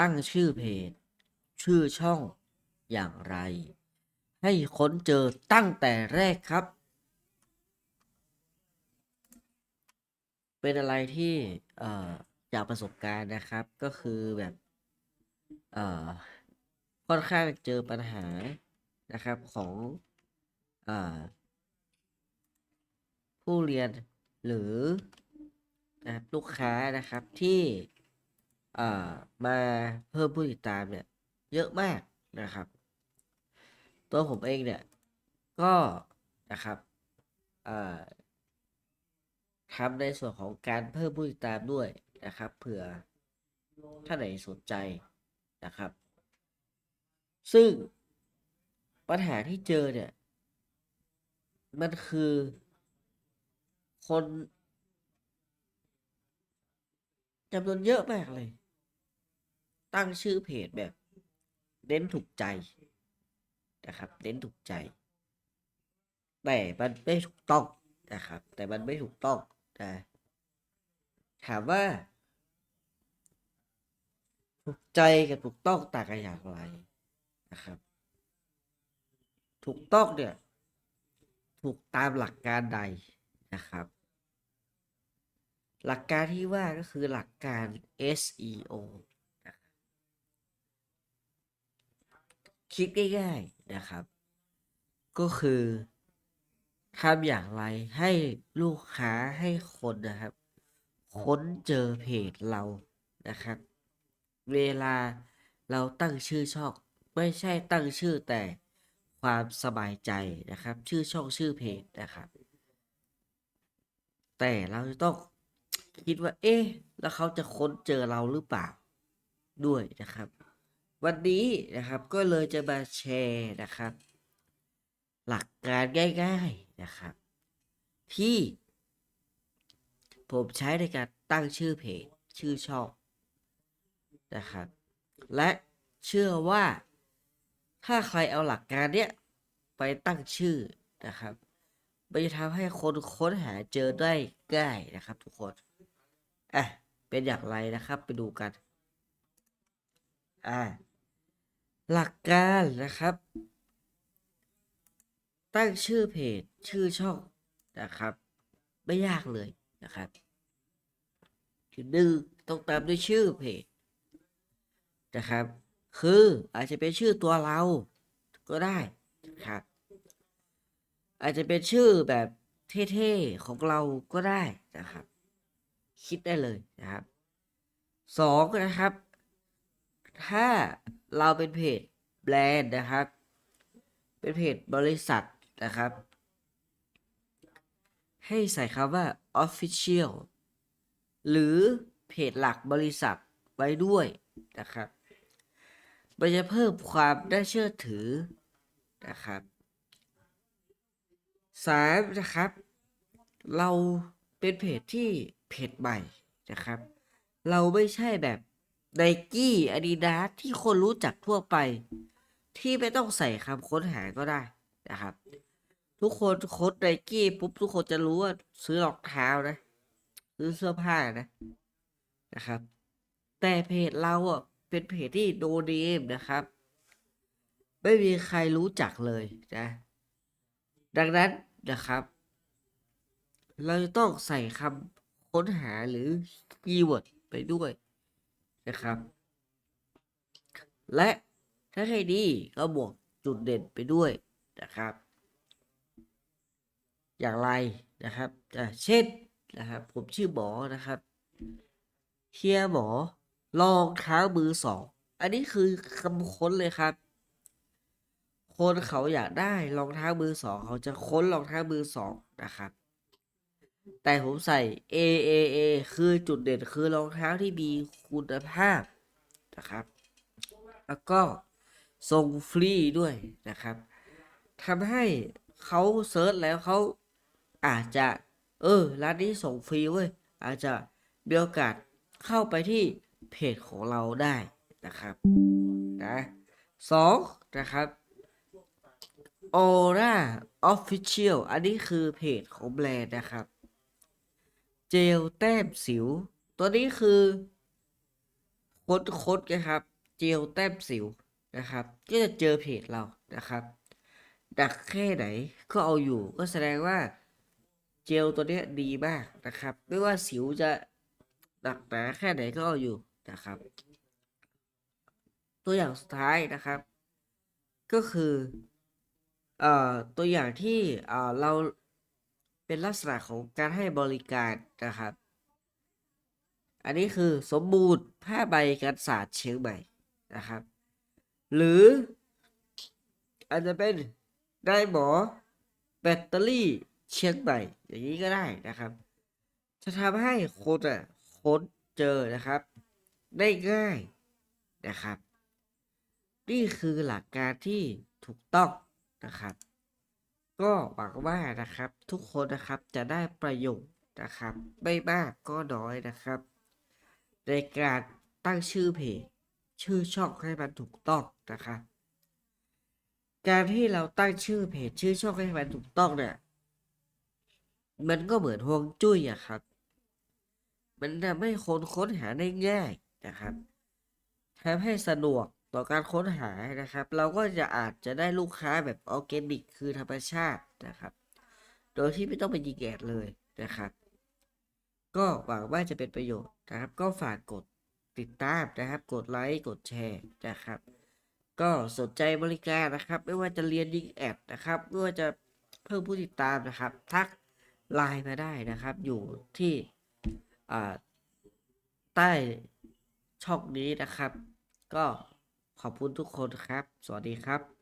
ตั้งชื่อเพจ ชื่อช่องอย่างไร ให้ค้นเจอตั้งแต่แรกครับ เป็นอะไรที่เอ่อจากประสบการณ์นะครับก็คือแบบเอ่อค่อนข้างเจอปัญหานะครับของเอ่อผู้เรียนหรือลูกค้านะครับที่ มาเพิ่มผู้ติดตามเนี่ย เยอะมากนะครับ ตัวผมเองเนี่ย ก็นะครับทำในส่วนของการเพิ่มผู้ติดตามด้วยนะครับเผื่อท่านไหนสนใจนะครับ ซึ่งปัญหาที่เจอเนี่ย มันคือคนจำนวนเยอะมากเลย ตั้งชื่อเพจแบบเน้นถูกใจนะครับ เน้นถูกใจ แต่มันไม่ถูกต้องนะครับ แต่มันไม่ถูกต้องนะถามว่า ถูกใจกับถูกต้องต่างกันอย่างไรนะครับ ถูกต้องเนี่ย ถูกตามหลักการใดนะครับ หลักการที่ว่าก็คือหลักการ SEO นะครับ คิดง่ายๆนะครับ ก็คือทำอย่างไรให้ลูกค้าให้คนนะครับ ค้นเจอเพจเรานะครับ เวลาเราตั้งชื่อช่องไม่ใช่ตั้งชื่อแต่ความสบายใจนะครับ ชื่อช่องชื่อเพจนะครับ แต่เราจะต้องคิดว่า เอ๊ะ แล้วเขาจะค้นเจอเราหรือเปล่าด้วยนะครับ วันนี้นะครับก็เลยจะมาแชร์นะครับ หลักการง่าย ๆนะครับ ที่ ผมใช้ในการตั้งชื่อเพจชื่อช่องนะครับ และเชื่อว่า ถ้าใครเอาหลักการเนี้ยไปตั้งชื่อนะครับมันจะทำให้คนค้นหาเจอได้ง่ายนะครับ ทุกคนอะเป็นอย่างไรนะครับ ไปดูกัน อ่า หลักการนะครับ ตั้งชื่อเพจชื่อช่องนะครับ ไม่ยากเลยนะครับคือหนึ่งต้องตามด้วยชื่อเพจนะครับ คืออาจจะเป็นชื่อตัวเราก็ได้นะครับอาจจะเป็นชื่อแบบเท่ๆของเราก็ได้นะครับ คิดได้เลยนะครับสองนะครับ ถ้าเราเป็นเพจแบรนด์นะครับ เป็นเพจบริษัทนะครับ ให้ใส่คำว่า official หรือเพจหลักบริษัทไว้ด้วยนะครับ มันจะเพิ่มความน่าเชื่อถือนะครับสามนะครับ เราเป็นเพจที่เพจใหม่นะครับ เราไม่ใช่แบบ ไนกี้อาดิดาสที่คนรู้จักทั่วไป ที่ไม่ต้องใส่คำค้นหาก็ได้นะครับ ทุกคนค้นไนกี้ปุ๊บทุกคนจะรู้ว่าซื้อรองเท้านะ ซื้อเสื้อผ้านะนะครับ แต่เพจเราอะเป็นเพจที่โดเนมนะครับ ไม่มีใครรู้จักเลยนะ ดังนั้นนะครับ เราจะต้องใส่คำค้นหาหรือคีย์เวิร์ดไปด้วย นะครับ และถ้าให้ดีก็บวกจุดเด่นไปด้วยนะครับ อย่างไรนะครับเช่นนะครับ ผมชื่อหมอนะครับเฮียหมอรองเท้ามือสอง อันนี้คือคำค้นเลยครับ คนเขาอยากได้รองเท้ามือสอง เขาจะค้นรองเท้ามือสองนะครับ แต่ผมใส่ A A A คือจุดเด่นคือรองเท้าที่มีคุณภาพนะครับ แล้วก็ส่งฟรีด้วยนะครับทำให้เขาเซิร์ชแล้วเขาอาจจะ เออ ร้านนี้ส่งฟรีเว้ย อาจจะมีโอกาสเข้าไปที่เพจของเราได้นะครับนะสองนะครับ Aura Official อันนี้คือเพจของแบรนด์นะครับ เจลแต้มสิว ตัวนี้คือคค้นค้นกันครับ เจลแต้มสิวนะครับ ก็จะเจอเพจเรานะครับดักแค่ไหนก็เอาอยู่ก็แสดงว่าเจลตัวนี้ดีมากนะครับ ไม่ว่าสิวจะหนักหนาแค่ไหนก็เอาอยู่นะครับ ตัวอย่างสุดท้ายนะครับ ก็คือเอ่อตัวอย่างที่เอ่อเรา เป็นลักษณะของการให้บริการนะครับ อันนี้คือสมบูรณ์ผ้าใบกันศาสตร์เชียงใหม่นะครับ หรืออาจจะเป็นได้หมอแบตเตอรี่เชียงใหม่อย่างนี้ก็ได้นะครับ จะทำให้คนอะค้นเจอนะครับ ได้ง่ายนะครับ นี่คือหลักการที่ถูกต้องนะครับ ก็หวังว่านะครับทุกคนนะครับจะได้ประโยชน์นะครับ ไม่มากก็น้อยนะครับ ในการตั้งชื่อเพจชื่อช่องให้มันถูกต้องนะครับ การที่เราตั้งชื่อเพจชื่อช่องให้มันถูกต้องเนี่ยมันก็เหมือนฮวงจุ้ยอะครับ มันทำให้คนค้นหาได้ง่ายนะครับทำให้สะดวก ต่อการค้นหานะครับ เราก็จะอาจจะได้ลูกค้าแบบออร์แกนิก คือธรรมชาตินะครับ โดยที่ไม่ต้องไปยิงแอดเลยนะครับ ก็หวังว่าจะเป็นประโยชน์นะครับ ก็ฝากกดติดตามนะครับ กดไลค์กดแชร์นะครับ ก็สนใจบริการนะครับ ไม่ว่าจะเรียนยิงแอดนะครับไม่ว่าจะเพิ่มผู้ติดตามนะครับ ทักไลน์มาได้นะครับ อยู่ที่ใต้ช่องนี้นะครับ ก็ ขอบคุณทุกคนครับ สวัสดีครับ